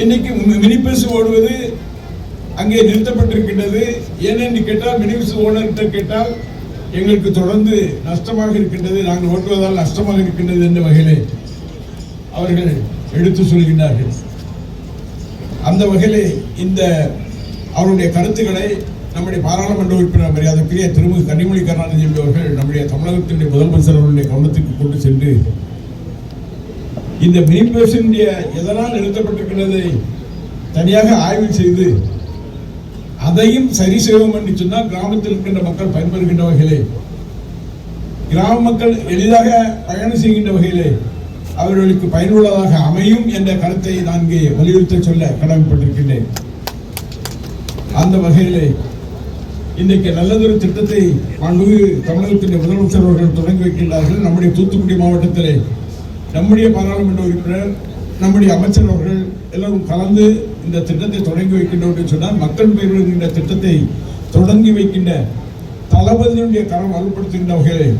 இன்னைக்கு மினிபஸ் ஓடுவது அங்கே நிறுத்தப்பட்டிருக்கின்றது. ஏனென்று கேட்டால் மினிபஸ் ஓனர்கிட்ட கேட்டால் எங்களுக்கு தொடர்ந்து நஷ்டமாக இருக்கின்றது. நாங்கள் ஓட்டுவதால் நஷ்டமாக இருக்கின்றது என்ற வகையிலே அவர்கள் எடுத்து சொல்கின்றார்கள். அந்த வகையிலே இந்த அவருடைய கருத்துக்களை நம்முடைய பாராளுமன்ற உறுப்பினர் மரியாதைக்குரிய திருமதி கனிமொழி கருணாநிதி அவர்கள் நம்முடைய தமிழகத்தினுடைய முதலமைச்சர் அவர்களுடைய கவனத்துக்கு கொண்டு சென்று இந்த மினிபேஷனுடைய எதனால் நிறுத்தப்பட்டிருக்கிறது? தனியாக ஆய்வு செய்து அதையும் சரி செய்வோம் என்று சொன்னால் கிராமத்தில் இருக்கின்ற மக்கள் பயன்பெறுகின்ற வகையிலே கிராம மக்கள் எளிதாக பயணம் செய்கின்ற வகையிலே அவர்களுக்கு பயனுள்ளதாக அமையும் என்ற கருத்தை நான் இங்கே வலியுறுத்த சொல்ல கடமைப்பட்டிருக்கின்றேன். அந்த வகையிலே இன்றைக்கு நல்லதொரு திட்டத்தை மாண்புமிகு தமிழகத்தின் முதலமைச்சர் அவர்கள் தொடங்கி வைக்கின்றார்கள். நம்முடைய தூத்துக்குடி மாவட்டத்திலே நம்முடைய பாராளுமன்ற உறுப்பினர் நம்முடைய அமைச்சர் அவர்கள் எல்லோரும் கலந்து இந்த திட்டத்தை தொடங்கி வைக்கின்றோம் என்று சொன்னால் மக்கள் பெறுகின்ற திட்டத்தை தொடங்கி வைக்கின்ற தளபதியினுடைய கரம் வலுப்படுத்துகின்ற வகையிலே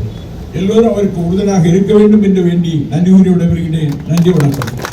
எல்லோரும் அவருக்கு உறுதுணையாக இருக்க வேண்டும் என்று வேண்டி நன்றி கூறி விடைபெறுகிறேன். நன்றி வணக்கம்.